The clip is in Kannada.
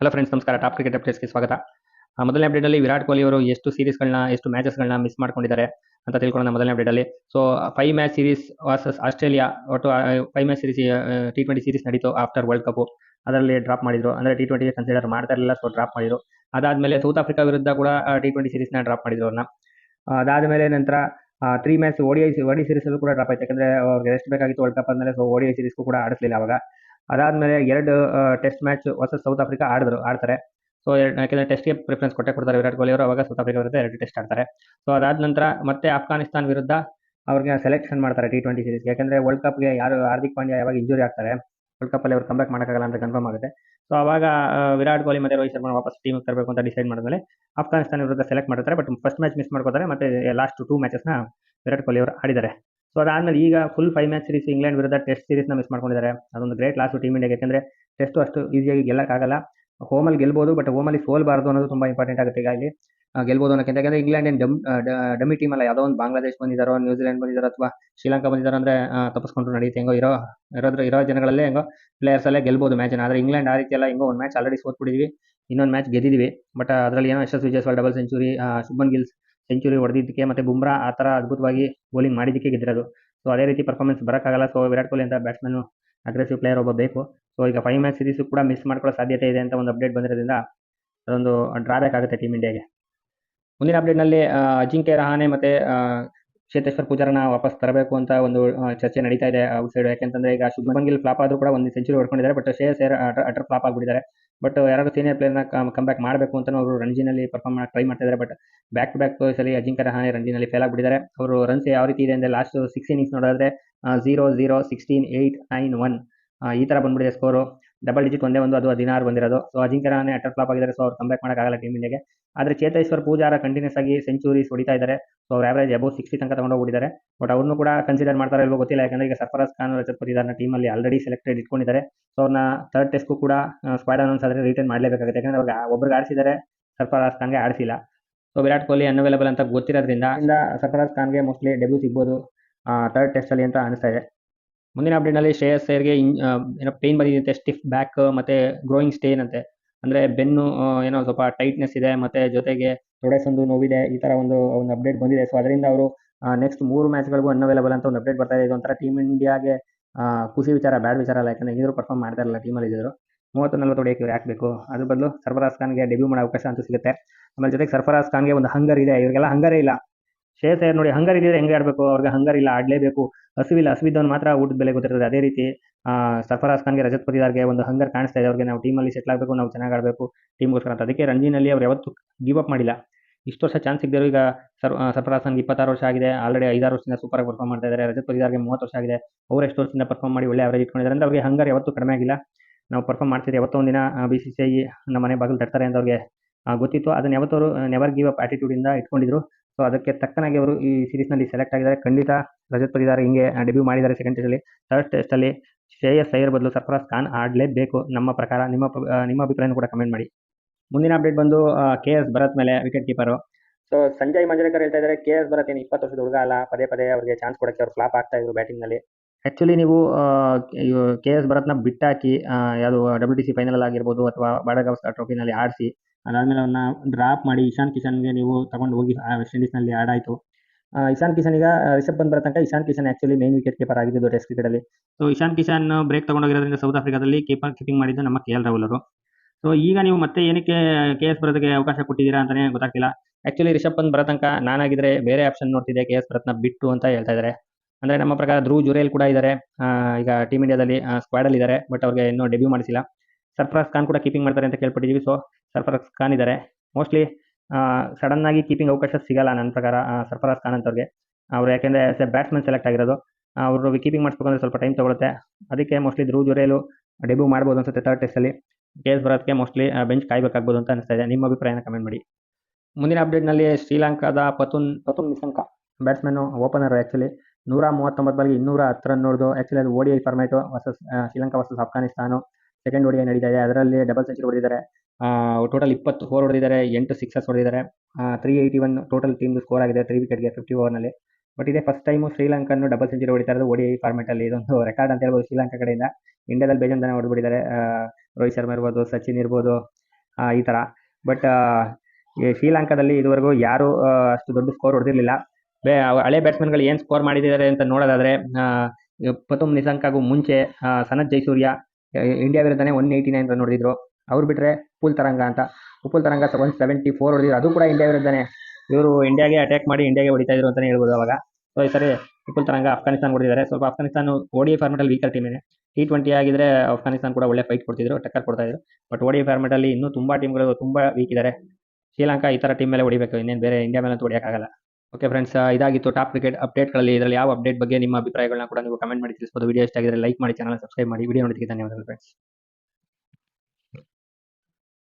ಹಲೋ ಫ್ರೆಂಡ್ಸ್ ನಮಸ್ಕಾರ. ಟಾಪ್ ಕ್ರಿಕೆಟ್ ಅಪ್ಡೇಟ್ಸ್ಗೆ ಸ್ವಾಗತ. ಮೊದಲನೇ ಅಪ್ಡೇಟಲ್ಲಿ ವಿರಾಟ್ ಕೊಹ್ಲಿ ಅವರು ಎಷ್ಟು ಸೀರೀಸ್ಗಳನ್ನ ಎಷ್ಟು ಮ್ಯಾಚಸ್ಗಳನ್ನ ಮಿಸ್ ಮಾಡ್ಕೊಂಡಿದ್ದಾರೆ ಅಂತ ತಿಳ್ಕೊಳ್ಳೋಣ ಮೊದಲನೇ ಅಪ್ಡೇಟಲ್ಲಿ so five match series versus Australia ಒಟ್ಟು five match series T twenty series ನಡೀತು ಆಫ್ಟರ್ ವರ್ಲ್ಡ್ ಕಪ್ ಅದರಲ್ಲಿ ಡ್ರಾಪ್ ಮಾಡಿದ್ರು. ಅಂದರೆ ಟಿ ಟ್ವೆಂಟಿಗೆ ಕನ್ಸಿಡರ್ ಮಾಡ್ತಾ ಇರಲಿಲ್ಲ ಸೊ ಡ್ರಾಪ್ ಮಾಡಿದ್ರು. ಅದಾದಮೇಲೆ ಸೌತ್ ಆಫ್ರಿಕಾ ವಿರುದ್ಧ ಕೂಡ ಟಿ ಟ್ವೆಂಟಿ ಸೀರೀಸ್ನ ಡ್ರಾಪ್ ಮಾಡಿದ್ರು ಅವ್ರನ್ನ. ಅದಾದಮೇಲೆ ನಂತರ ತ್ರೀ ಮ್ಯಾಚ್ ಓಡಿ ಐ ಓಡಿ ಸೀರೀಸಲ್ಲೂ ಕೂಡ ಡ್ರಾಪ್ ಆಯ್ತು. ಯಾಕಂದರೆ ಅವ್ರಿಗೆ ರೆಸ್ಟ್ ಬೇಕಾಗಿತ್ತು ವರ್ಲ್ಡ್ ಕಪ್ ಆದಮೇಲೆ ಸೊ ಓಡಿ ಐ ಸೀರೀಸ್ಗೂ ಕೂಡ ಆಡಿಸ್ಲಿಲ್ಲ ಅವಾಗ. ಅದಾದಮೇಲೆ ಎರಡು ಟೆಸ್ಟ್ ಮ್ಯಾಚ್ ಹೊಸ ಸೌತ್ ಆಫ್ರಿಕಾ ಆಡಿದ್ರು, ಆಡ್ತಾರೆ. ಸೊ ಯಾಕೆಂದರೆ ಟೆಸ್ಟ್ಗೆ ಪ್ರಿಫರೆನ್ಸ್ ಕೊಟ್ಟೆ ಕೊಡ್ತಾರೆ ವಿರಾಟ್ ಕೊಹ್ಲಿ ಅವರು, ಅವಾಗ ಸೌತ್ ಆಫ್ರಿಕಾ ವಿರುದ್ಧ ಎರಡು ಟೆಸ್ಟ್ ಆಡ್ತಾರೆ. ಸೊ ಅದಾದ ನಂತರ ಮತ್ತೆ ಆಫ್ಘಾನಿಸ್ತಾನ್ ವಿರುದ್ಧ ಅವ್ರಿಗೆ ಸೆಲೆಕ್ಷನ್ ಮಾಡ್ತಾರೆ ಟಿ ಟ್ವೆಂಟಿ ಸೀರೀಸ್ ಯಾಕೆಂದ್ರೆ ವರ್ಲ್ಡ್ ಕಪ್ಗೆ ಯಾರು, ಹಾರ್ದಿಕ್ ಪಾಂಡ್ಯ ಯಾವಾಗ ಇಂಜುರಿ ಆಗ್ತಾರೆ ವರ್ಲ್ಡ್ ಕಪ್ಪಲ್ಲಿ ಅವ್ರು ಕಂಬ್ಯಾಕ್ ಮಾಡೋಕ್ಕಾಗಲ್ಲ ಅಂತ ಕನ್ಫರ್ಮ್ ಆಗುತ್ತೆ. ಸೊ ಅವಾಗ ವಿರಾಟ್ ಕೊಹ್ಲಿ ಮತ್ತು ರೋಹಿತ್ ಶರ್ಮಾ ವಾಪಸ್ ಟೀಮಿಗೆ ತರಬೇಕು ಅಂತ ಡಿಸೈಡ್ ಮಾಡಿದ್ಮೇಲೆ ಆಫ್ಘಾನಿಸ್ತಾನ ವಿರುದ್ಧ ಸೆಲೆಕ್ಟ್ ಮಾಡ್ತಾರೆ. ಬಟ್ ಫಸ್ಟ್ ಮ್ಯಾಚ್ ಮಿಸ್ ಮಾಡ್ಕೋತಾರೆ. ಮತ್ತೆ ಲಾಸ್ಟ್ ಟೂ ಮ್ಯಾಚಸ್ನ ವಿರಾಟ್ ಕೊಹ್ಲಿ ಅವರು ಆಡಿದ್ದಾರೆ. ಸೊ ಅದಾದಮೇಲೆ ಈಗ full five match series England ವಿರುದ್ಧ ಟೆಸ್ಟ್ ಸೀರೀಸ್ನ ಮಿಸ್ ಮಾಡ್ಕೊಂಡಿದ್ದಾರೆ. ಅದೊಂದು ಗ್ರೇಟ್ ಲಾಸು ಟೀಮ್ ಇಂಡಿಯಾಗೆ. ಯಾಕೆಂದರೆ ಟೆಸ್ಟು ಅಷ್ಟು ಈಸಿಯಾಗಿ ಗೆಲ್ಲಕ್ಕಾಗಲ್ಲ ಹೋಮಲ್ಲಿ ಗೆಲ್ಬೋದು ಬಟ್ ಹೋಮಲ್ಲಿ ಸೋಲ್ಬಾರ್ದು ಅನ್ನೋದು ತುಂಬ ಇಂಪಾರ್ಟೆಂಟ್ ಆಗುತ್ತೆ ಈಗ ಇಲ್ಲಿ. ಗೆಲ್ಬೋದು ಅನ್ನೋಕ್ಕಿಂತ. ಯಾಕಂದ್ರೆ ಇಂಗ್ಲೆಂಡ್ ಏನು ಡಮ್ ಡಮ್ಮಿ ಟೀಮ್ ಅಲ್ಲ, ಯಾವುದೋ ಒಂದು ಬಾಂಗ್ಲಾದೇಶ್ ಬಂದಿದ್ದಾರೋ ನ್ಯೂಜಿಲೆಂಡ್ ಬಂದಿದ್ದಾರೋ ಅಥವಾ ಶ್ರೀಲಂಕಾ ಬಂದಿದ್ದಾರೋ ಅಂದರೆ ತಪ್ಪಿಸ್ಕೊಂಡ್ರು ನಡೆಯುತ್ತೆ ಹೆಂಗೋ ಇರೋ ಇರೋದ್ರ ಇರೋ ಜನಗಳಲ್ಲೇ ಹೆಂಗೋ ಪ್ಲೇಯರ್ಸಲ್ಲೇ ಗೆಲ್ಬೋದು ಮ್ಯಾಚ್ ಆದರೆ ಇಂಗ್ಲೆಂಡ್ ಆ ರೀತಿ ಎಲ್ಲ ಹೆಂಗೋ ಒಂದು ಮ್ಯಾಚ್ ಆಲ್ರೆಡಿ ಸೋತ್ಬಿಟ್ಟಿದ್ವಿ. ಇನ್ನೊಂದು ಮ್ಯಾಚ್ ಗೆದ್ದಿದ್ವಿ. ಬಟ್ ಅದರಲ್ಲಿ ಏನೋ Yashasvi Jaiswal double century Shubman Gill's century ಹೊಡೆದಿದ್ದಕ್ಕೆ ಮತ್ತು ಬುಮ್ರಾ ಆ ಥರ ಅದ್ಭುತವಾಗಿ ಬೌಲಿಂಗ್ ಮಾಡಿದ್ದಕ್ಕೆ ಗೆದ್ದಿರೋದು. ಸೊ ಅದೇ ರೀತಿ ಪರ್ಫಾರ್ಮೆನ್ಸ್ ಬರೋಕ್ಕಾಗಲ್ಲ. ಸೊ ವಿರಾಟ್ ಕೊಹ್ಲಿ ಅಂತ ಬ್ಯಾಟ್ಸ್ಮನ್ನು ಅಗ್ರೆಸಿವ್ ಪ್ಲೇಯರ್ ಒಬ್ಬ ಬೇಕು. ಸೊ ಈಗ ಫೈವ್ ಮ್ಯಾಚ್ ಸೀರೀಸು ಕೂಡ ಮಿಸ್ ಮಾಡ್ಕೊಳ್ಳೋ ಸಾಧ್ಯತೆ ಇದೆ ಅಂತ ಒಂದು ಅಪ್ಡೇಟ್ ಬಂದಿರೋದ್ರಿಂದ ಅದೊಂದು ಡ್ರಾಬ್ಯಾಕ್ ಆಗುತ್ತೆ ಟೀಮ್ ಇಂಡಿಯಾಗೆ. ಮುಂದಿನ ಅಪ್ಡೇಟ್ನಲ್ಲಿ ಅಜಿಂಕ್ಯ ರಹಾನೆ ಮತ್ತು ಚೇತೇಶ್ವರ್ ಪೂಜಾರನ ವಾಪಸ್ ತರಬೇಕು ಅಂತ ಒಂದು ಚರ್ಚೆ ನಡೀತಾ ಇದೆ ಔಟ್ ಸೈಡ್ ಯಾಕೆಂತಂದ್ರೆ ಈಗ ಶುಭಮನ್ ಗಿಲ್ ಫ್ಲಾಪ್ ಆದ್ರೂ ಕೂಡ ಒಂದು ಸೆಂಚುರಿ ಹೊಡ್ಕೊಂಡಿದ್ದಾರೆ but Shreyas share utter flop ಆಗಿಬಿಟ್ಟಿದ್ದಾರೆ. ಬಟ್ ಯಾರಾದರೂ ಸೀನಿಯರ್ ಪ್ಲೇಯರ್ನ ಕಮ್ ಬ್ಯಾಕ್ ಮಾಡಬೇಕು ಅಂತ ಅವರು ರಣಜಿನಲ್ಲಿ ಪರ್ಫಾರ್ಮ್ ಮಾಡಕ್ಕೆ ಟ್ರೈ ಮಾಡ್ತಾ ಇದ್ದಾರೆ ಬಟ್ ಬ್ಯಾಕ್ ಟು ಬ್ಯಾಕ್ ಸಲ ಅಜಿಂಕ್ಯ ರಹಾನೆ ರಂಜಿನಲ್ಲಿ ಫೇಲ್ ಆಗಿಬಿಟ್ಟಿದ್ದಾರೆ. ಅವರು ರನ್ಸ್ ಯಾವ ರೀತಿ ಇದೆ ಅಂದರೆ ಲಾಸ್ಟ್ ಸಿಕ್ಸ್ ಇನ್ನಿಂಗ್ಸ್ ನೋಡಿದ್ರೆ zero zero sixteen eight nine one ಈ ಥರ ಬಂದ್ಬಿಟ್ಟಿದೆ ಸ್ಕೋರು ಡಬಲ್ ಡಿಜಿಟ್ ಒಂದೇ ಒಂದು, ಅದು ಹದಿನಾರು ಬಂದಿರೋದು. So Ajinkya Rahane utter flop ಆಗಿದ್ದಾರೆ. ಸೊ ಅವ್ರು ಕಂಬ್ಯಾಕ್ ಮಾಡೋಕ್ಕಾಗಲ್ಲ ಟೀಮ್ ಇಂಡಿಯಾಗೆ ಆದರೆ ಚೇತೇಶ್ವರ್ ಪೂಜಾರ ಕಂಟಿನ್ಯೂಸ್ ಆಗಿ ಸೆಂಚುರೀಸ್ ಹೊಡಿತಾ ಇದ್ದಾರೆ. ಸೊ ಅವ್ರ ಆವರೇಜ್ ಅಬೌ ಸಿಕ್ಸ್ಟಿ ತನಕ ಹೋಗಿದ್ದಾರೆ ಬಟ್ ಅವ್ರನ್ನು ಕೂಡ ಕನ್ಸಿಡರ್ ಮಾಡ್ತಾರೆ ಇಲ್ವೋ ಗೊತ್ತಿಲ್ಲ. ಯಾಕಂದ್ರೆ ಈಗ ಸರ್ಫರಾಜ್ ಖಾನ್ ರಜತ್ ಇದ್ದಾರೆ. ಟೀಮಲ್ಲಿ ಆಲ್ರೆಡಿ ಸೆಲೆಕ್ಟೆಡ್ ಇಟ್ಕೊಂಡಿದ್ದಾರೆ. ಸೊ ಅವ್ರನ್ನ ಥರ್ಡ್ ಟೆಸ್ಟ್ಗೂ ಕೂಡ ಸ್ಕ್ವಾಡ್ ಅನೌನ್ಸ್ ಆದರೆ ರಿಟರ್ನ್ ಮಾಡಲೇಬೇಕಾಗುತ್ತೆ. ಯಾಕಂದ್ರೆ ಅವ್ರಿಗೆ ಒಬ್ಬರಿಗೆ ಆಡಿಸಿದ್ದಾರೆ, ಸರ್ಫರಾಜ್ ಖಾನ್ಗೆ ಆಡಿಸಿಲ್ಲ. ಸೊ ವಿರಾಟ್ ಕೊಹ್ಲಿ ಅನ್ಅವೈಲೇಬಲ್ ಅಂತ ಗೊತ್ತಿರೋದ್ರಿಂದ ಸರ್ಫರಾಜ್ ಖಾನ್ಗೆ ಮೋಸ್ಟ್ಲಿ ಡೆಬ್ಯೂ ಸಿಗ್ಬೋದು ಥರ್ಡ್ ಟೆಸ್ಟಲ್ಲಿ ಅಂತ ಅನಿಸ್ತಾ ಇದೆ. ಮುಂದಿನ ಅಪ್ಡೇಟ್ನಲ್ಲಿ ಶ್ರೇಯಸ್ ಸೇರ್ಗೆ ಏನೋ ಪೇನ್ ಬಂದಿದೆ ಸ್ಟಿಫ್ ಬ್ಯಾಕ್ ಮತ್ತು ಗ್ರೋಯಿಂಗ್ ಸ್ಟೇನ್ ಅಂತೆ. ಅಂದರೆ ಬೆನ್ನು ಏನೋ ಸ್ವಲ್ಪ ಟೈಟ್ನೆಸ್ ಇದೆ, ಮತ್ತು ಜೊತೆಗೆ ತೊಡೆಸೊಂದು ನೋವಿದೆ, ಈ ಥರ ಒಂದು ಒಂದು ಅಪ್ಡೇಟ್ ಬಂದಿದೆ. ಸೊ ಅದರಿಂದ ಅವರು ನೆಕ್ಸ್ಟ್ ಮೂರು ಮ್ಯಾಚ್ಗಳಿಗೂ ಅನ್ಅವೈಲೇಬಲ್ ಅಂತ ಒಂದು ಅಪ್ಡೇಟ್ ಬರ್ತಾ ಇದೆ. ಇದೊಂಥರ ಟೀಮ್ ಇಂಡಿಯಾಗೆ ಖುಷಿ ವಿಚಾರ ಬ್ಯಾಡ್ ವಿಚಾರ ಅಲ್ಲ, ಯಾಕಂದ್ರೆ ಇದ್ರು ಪರ್ಫಾರ್ಮ್ ಮಾಡ್ತಾ ಇರಲ್ಲ ಟೀಮಲ್ಲಿ ಇದ್ದರು ಮೂವತ್ತು ನಲ್ವತ್ತು ಹೊಡೆಯಕ್ಕೆ ಇವ್ರು ಹಾಕಬೇಕು ಅದ್ರ ಬದಲು ಸರ್ಫರಾಜ್ ಖಾನ್ಗೆ ಡೆಬ್ಯೂ ಮಾಡೋ ಅವಕಾಶ ಅಂತೂ ಸಿಗುತ್ತೆ. ಆಮೇಲೆ ಜೊತೆಗೆ ಸರ್ಫರಾಜ್ ಖಾನ್ಗೆ ಒಂದು ಹಂಗರ್ ಇದೆ. ಇವರಿಗೆಲ್ಲ ಹಂಗರೇ ಇಲ್ಲ. ಶ್ರೇಯಸ್ ನೋಡಿ ಹಂಗರ್ ಇದ್ದರೆ ಹೆಂಗೆ ಆಡಬೇಕು? ಅವ್ರಿಗೆ ಹಂಗರ್ ಇಲ್ಲ, ಆಡಲೇಬೇಕು. ಹಸಿವಿಲ್ಲ, ಹಸಿವಿದ್ದವನು ಮಾತ್ರ ಊಟದ ಬೆಲೆ ಗೊತ್ತಿರ್ತದೆ. ಅದೇ ರೀತಿ ಸರ್ಫರಾಜ್ ಖಾನ್ಗೆ ರಜತ್ ಪತಿದಾರ್ಗೆ ಒಂದು ಹಂಗರ್ ಕಾಣಿಸ್ತಾ ಇದೆ. ಅವ್ರಿಗೆ ನಾವು ಟೀಮಲ್ಲಿ ಸೆಟ್ಲ್ ಆಗಬೇಕು, ನಾವು ಚೆನ್ನಾಗಿ ಆಡಬೇಕು ಟೀಮ್ಗೋಸ್ಕರ ಅಂತ. ಅದಕ್ಕೆ ರಂಜಿನಲ್ಲಿ ಅವ್ರು ಯಾವತ್ತೂ ಗಿವ್ ಅಪ್ ಮಾಡಿಲ್ಲ. ಇಷ್ಟು ವರ್ಷ ಚಾನ್ಸ್ ಸಿಗದಿರೋ ಈಗ ಸರ್ ಸರ್ಫರಾಜ್ ಖಾನ್ಗೆ ಇಪ್ಪತ್ತಾರು ವರ್ಷ ಆಗಿದೆ. ಆಲ್ರೆಡಿ ಐದಾರು ವರ್ಷದಿಂದ ಸೂಪರ್ ಆಗಿ ಪರ್ಫಾರ್ಮ್ ಮಾಡ್ತಾ ಇದ್ದಾರೆ. ರಜತ್ ಪತಿದಾರ್ಗೆ ಮೂವತ್ತು ವರ್ಷ ಆಗಿದೆ. ಅವ್ರು ಎಷ್ಟು ವರ್ಷದಿಂದ ಪರ್ಫಾರ್ಮ್ ಮಾಡಿ ಒಳ್ಳೆ ಅವರೇಜ್ ಇಟ್ಕೊಂಡಿದ್ದಾರೆ. ಅಂದ್ರೆ ಅವ್ರಿಗೆ ಹಂಗಾರ ಯಾವತ್ತೂ ಕಡಿಮೆ ಆಗಿಲ್ಲ. ನಾವು ಪರ್ಫಾರ್ಮ್ ಮಾಡ್ತಿದ್ದೆ ಯಾವತ್ತೋ ಒಂದಿನ ಬಿ ಸಿ ಸಿ ಐ ನಮ್ಮ ಮನೆ ಬಾಗಿಲು ತಡ್ತಾರೆ ಅಂತ ಅವ್ರಿಗೆ ಗೊತ್ತಿತ್ತು. ಅದನ್ನು ಯಾವತ್ತೂ ನೆವರ್ ಗಿವ್ ಅಪ್ ಆಟಿಟ್ಯೂಡಿಂದ ಇಟ್ಕೊಂಡಿದ್ರು. ಸೊ ಅದಕ್ಕೆ ತಕ್ಕನಾಗಿ ಅವರು ಈ ಸೀರೀಸ್ನಲ್ಲಿ ಸೆಲೆಕ್ಟ್ ಆಗಿದ್ದಾರೆ. ಖಂಡಿತ ರಜತ್ ಪತಿದಾರ್ ಹಿಂಗೆ ಡೆಬ್ಯೂ ಮಾಡಿದ್ದಾರೆ ಸೆಕೆಂಡ್ ಟೆಸ್ಟಲ್ಲಿ ಥರ್ಡ್ ಟೆಸ್ಟಲ್ಲಿ ಶ್ರೇಯಸ್ ಸೈರ್ ಬದಲು ಸರ್ಫರಾಜ್ ಖಾನ್ ಆಡಲೇಬೇಕು ನಮ್ಮ ಪ್ರಕಾರ. ನಿಮ್ಮ ನಿಮ್ಮ ಅಭಿಪ್ರಾಯನ ಕೂಡ ಕಮೆಂಟ್ ಮಾಡಿ. ಮುಂದಿನ ಅಪ್ಡೇಟ್ ಬಂದು ಕೆ ಎಸ್ ಭರತ್ ಮೇಲೆ wicket keeper so Sanjay Manjrekar ಹೇಳ್ತಾ ಇದ್ದಾರೆ, ಕೆ ಎಸ್ ಭರತ್ ಏನು ಇಪ್ಪತ್ತು ವರ್ಷದ ಹುಡುಗ ಅಲ್ಲ. ಪದೇ ಪದೇ ಅವರಿಗೆ ಚಾನ್ಸ್ ಕೊಡೋಕ್ಕೆ ಅವ್ರು ಫ್ಲಾಪ್ ಆಗ್ತಾ ಇದ್ರು ಬ್ಯಾಟಿಂಗ್ನಲ್ಲಿ ಆ್ಯಕ್ಚುಲಿ ನೀವು ಕೆ ಎಸ್ ಭರತ್ನ ಬಿಟ್ಟಾಕಿ ಯಾವುದು ಡಬ್ಲ್ಯೂ ಟಿ ಸಿ ಫೈನಲ್ ಆಗಿರ್ಬೋದು ಅಥವಾ ಬಾಡಗಾವ್ ಟ್ರೋಫಿನಲ್ಲಿ ಆಡಿಸಿ ಅದಾದಮೇಲೆ ಅವ್ರನ್ನ ಡ್ರಾಪ್ ಮಾಡಿ ಇಶಾನ್ ಕಿಶನ್ಗೆ ನೀವು ತಗೊಂಡು ಹೋಗಿ ವೆಸ್ಟ್ ಇಂಡೀಸ್ನಲ್ಲಿ ಆಡಾಯಿತು ಆ, ಇಶಾನ್ ಕಿಶನ್ ಈಗ ರಿಷಬ್ ಪಂತ್ ಬರೋ ತನಕ Ishan Kishan actually main wicket keeper ಆಗಿದ್ದು ಟೆಸ್ಟ್ ಕ್ರಿಕೆಟಲ್ಲಿ ಸೊ ಇಶಾನ್ ಕಿಶನ್ ಬ್ರೇಕ್ ತಗೊಂಡೋಗಿರೋದ್ರಿಂದ ಸೌತ್ ಆಫ್ರಿಕಾದಲ್ಲಿ ಕೀಪರ್ ಕೀಪಿಂಗ್ ಮಾಡಿದ್ದು ನಮ್ಮ ಕೆ ಎಲ್ ರಾಹುಲ್ ಸೊ ಈಗ ನೀವು ಮತ್ತೆ ಏನಕ್ಕೆ ಕೆ ಎಸ್ ಬರೋದಕ್ಕೆ ಅವಕಾಶ ಕೊಟ್ಟಿದ್ದೀರಾ ಅಂತಲೇ ಗೊತ್ತಾಗ್ತಿಲ್ಲ. ಆ್ಯಕ್ಚುಲಿ ರಿಷಬ್ ಪಂತ್ ಬರೋ ತನಕ ನಾನಾಗಿದ್ರೆ ಬೇರೆ ಆಪ್ಷನ್ ನೋಡ್ತಿದ್ದೆ ಕೆ ಎಸ್ ಭರತ್ನ ಬಿಟ್ಟು ಅಂತ ಹೇಳ್ತಾ ಇದ್ದಾರೆ ಅಂದರೆ ನಮ್ಮ ಪ್ರಕಾರ ಧ್ರುವ್ ಜುರೇಲ್ ಕೂಡ ಇದ್ದಾರೆ ಈಗ ಟೀಮ್ ಇಂಡಿಯಾದಲ್ಲಿ ಸ್ಕ್ವಾಡಲ್ಲಿ ಇದ್ದಾರೆ ಬಟ್ ಅವ್ರಿಗೆ ಇನ್ನೂ ಡೆಬ್ಯೂ ಮಾಡಿಸಿಲ್ಲ. ಸರ್ಫರಾಜ್ ಖಾನ್ ಕೂಡ ಕೀಪಿಂಗ್ ಮಾಡ್ತಾರೆ ಅಂತ ಕೇಳ್ಪಟ್ಟಿದ್ದೀವಿ. ಸೊ ಸರ್ಫರಾಜ್ ಖಾನ್ ಇದ್ದಾರೆ ಮೋಸ್ಟ್ಲಿ ಸಡನ್ ಆಗಿ ಕೀಪಿಂಗ್ ಅವಕಾಶ ಸಿಗಲ್ಲ ನನ್ನ ಪ್ರಕಾರ ಸರ್ಫರಾಜ್ ಖಾನ್ ಅಂತವ್ರಿಗೆ. ಅವ್ರು ಯಾಕೆಂದರೆ ಆಸ್ ಎ ಬ್ಯಾಟ್ಸ್ಮನ್ ಸೆಲೆಕ್ಟ್ ಆಗಿರೋದು. ಅವರು ಕೀಪಿಂಗ್ ಮಾಡಿಸ್ಬೇಕಂದ್ರೆ ಸ್ವಲ್ಪ ಟೈಮ್ ತೊಗೊಳುತ್ತೆ. ಅದಕ್ಕೆ ಮೋಸ್ಟ್ಲಿ ಧ್ರುವ ಜುರೇಲು ಡೆಬ್ಯೂ ಮಾಡ್ಬೋದು ಅನ್ಸುತ್ತೆ ಥರ್ಡ್ ಟೆಸ್ಟಲ್ಲಿ ಕೆ ಎಸ್ ಭರತ್ಗೆ ಮೋಸ್ಟ್ಲಿ ಬೆಂಚ್ ಕಾಯಬೇಕಾಗ್ಬೋದು ಅಂತ ಅನಿಸ್ತಾ ಇದೆ. ನಿಮ್ಮ ಅಭಿಪ್ರಾಯನ ಕಮೆಂಟ್ ಮಾಡಿ. ಮುಂದಿನ ಅಪ್ಡೇಟ್ನಲ್ಲಿ ಶ್ರೀಲಂಕಾದ Pathum Pathum Nissanka batsman opener actually ನೂರ ಮೂವತ್ತೊಂಬತ್ತು ಬಾಲ್ಗೆ ಇನ್ನೂರ ಹತ್ತು ರನ್ ನೋಡಿದು ಆ್ಯಕ್ಚುಲಿ ಅದು ODI format versus Sri Lanka versus Afghanistan second ODI ನಡೀತಾ ಇದೆ. ಅದರಲ್ಲಿ ಡಬಲ್ ಸೆಂಚುರಿ ಹೊಡೆದಿದ್ದಾರೆ. ಟೋಟಲ್ ಇಪ್ಪತ್ತು ಫೋರ್ ಹೊಡೆದಿದ್ದಾರೆ. ಎಂಟು ಸಿಕ್ಸಸ್ ಹೊಡೆದಿದ್ದಾರೆ. ತ್ರೀ ಏಯ್ಟಿ ಒನ್ ಟೋಟಲ್ ಟೀಮ್ದು ಸ್ಕೋರ್ ಆಗಿದೆ. ತ್ರೀ ವಿಕೆಟ್ಗೆ ಫಿಫ್ಟಿ ಓವರ್ನಲ್ಲಿ ಬಟ್ ಇದೇ ಫಸ್ಟ್ ಟೈಮು ಶ್ರೀಲಂಕನ್ನು ಡಬಲ್ ಸೆಂಚುರಿ ಹೊಡಿತಾ ಇರೋದು ಓಡಿ ಫಾರ್ಮೆಟಲ್ಲಿ ಇದೊಂದು ರೆಕಾರ್ಡ್ ಅಂತ ಹೇಳ್ಬೋದು ಶ್ರೀಲಂಕಾ ಕಡೆಯಿಂದ. ಇಂಡಿಯಾದಲ್ಲಿ ಬೇಜನ್ ಜನ ಹೊಡೆದ್ಬಿಟ್ಟಿದ್ದಾರೆ ರೋಹಿತ್ ಶರ್ಮಾ ಇರ್ಬೋದು, ಸಚಿನ್ ಇರ್ಬೋದು ಈ ಥರ ಬಟ್ ಶ್ರೀಲಂಕಾದಲ್ಲಿ ಇದುವರೆಗೂ ಯಾರು ಅಷ್ಟು ದೊಡ್ಡ ಸ್ಕೋರ್ ಹೊಡೆದಿರಲಿಲ್ಲ. ಬೇ ಹಳೆ ಬ್ಯಾಟ್ಸ್ಮನ್ಗಳು ಏನು ಸ್ಕೋರ್ ಮಾಡಿದ್ದಾರೆ ಅಂತ ನೋಡೋದಾದರೆ ಪ್ರಥಮ್ ನಿಸಂಕಾಗೂ ಮುಂಚೆ ಸನತ್ ಜೈಸೂರ್ಯ ಇಂಡಿಯಾ ವಿರುದ್ಧ ಒನ್ ಏಯ್ಟಿ ನೈನ್ ರನ್ ಹೊಡೆದಿದ್ರು. ಅವ್ರು ಬಿಟ್ಟರೆ ಉಪುಲ್ ತರಂಗ ಅಂತ. ಉಪುಲ್ ತರಂಗ ಒನ್ ಸೆವೆಂಟಿ ಫೋರ್ ಹೊಡೆದಿದ್ರು. ಅದು ಕೂಡ ಇಂಡಿಯಾ ವಿರುದ್ಧನೇ. ಇವರು ಇಂಡಿಯಾಗೆ ಅಟ್ಯಾಕ್ ಮಾಡಿ ಇಂಡಿಯಾಗೆ ಹೊಡಿತಾ ಇದ್ರು ಅಂತಲೇ ಹೇಳ್ಬೋದು ಅವಾಗ. ಸೊ ಈ ಸರಿ ಉಪುಲ್ ತರಂಗ ಅಫ್ಘಾನಿಸ್ತಾನ ಹೊಡೆದಿದ್ದಾರೆ. ಸ್ವಲ್ಪ ಅಫ್ಘಾನಿಸ್ತಾನ ಓಡಿ ಫಾರ್ಮೆಟಲ್ಲಿ ವೀಕರ್ ಟೀಮ್ ಇದೆ. ಟಿ ಟ್ವೆಂಟಿ ಆಗಿದ್ರೆ ಅಫ್ಘಾನಿಸ್ತಾನ ಕೂಡ ಒಳ್ಳೆ ಫೈಟ್ ಕೊಡ್ತಿದ್ರು ಟಕ್ಕರ್ ಕೊಡ್ತಾ ಇದ್ರು ಬಟ್ ಓಡಿ ಫಾರ್ಮೆಟಲ್ಲಿ ಇನ್ನೂ ತುಂಬ ಟೀಮ್ಗಳು ತುಂಬ ವೀಕ್ ಇದ್ದಾರೆ ಶ್ರೀಲಂಕಾ ಈ ಥರ ಟೀಮ್ ಮೇಲೆ ಹೊಡಿಬೇಕು. ಇನ್ನೇನು ಬೇರೆ ಇಂಡಿಯಾ ಮೇಲೆ ಹೊಡಿಯೋಕ್ಕಾಗಲ್ಲ. ಓಕೆ ಫ್ರೆಂಡ್ಸ್ ಇದಾಗಿತ್ತು ಟಾಪ್ ಕ್ರಿಕೆಟ್ ಅಪ್ಡೇಟ್ಗಳಲ್ಲಿ ಇದರಲ್ಲಿ ಯಾವ ಅಪ್ಡೇಟ್ ಬಗ್ಗೆ ನಿಮ್ಮ ಅಭಿಪ್ರಾಯಗಳನ್ನ ಕೂಡ ನೀವು ಕಮೆಂಟ್ ಮಾಡಿ ತಿಳಿಸಬಹುದು ವಿಡಿಯೋ ಇಷ್ಟ ಆಗಿದ್ರೆ ಲೈಕ್ ಮಾಡಿ ಚಾನಲ್ ಸಬ್ಸ್ಕ್ರೈಬ್ ಮಾಡಿ. ವಿಡಿಯೋ ನೋಡೋದಕ್ಕೆ ಧನ್ಯವಾದಗಳು ಫ್ರೆಂಡ್ಸ್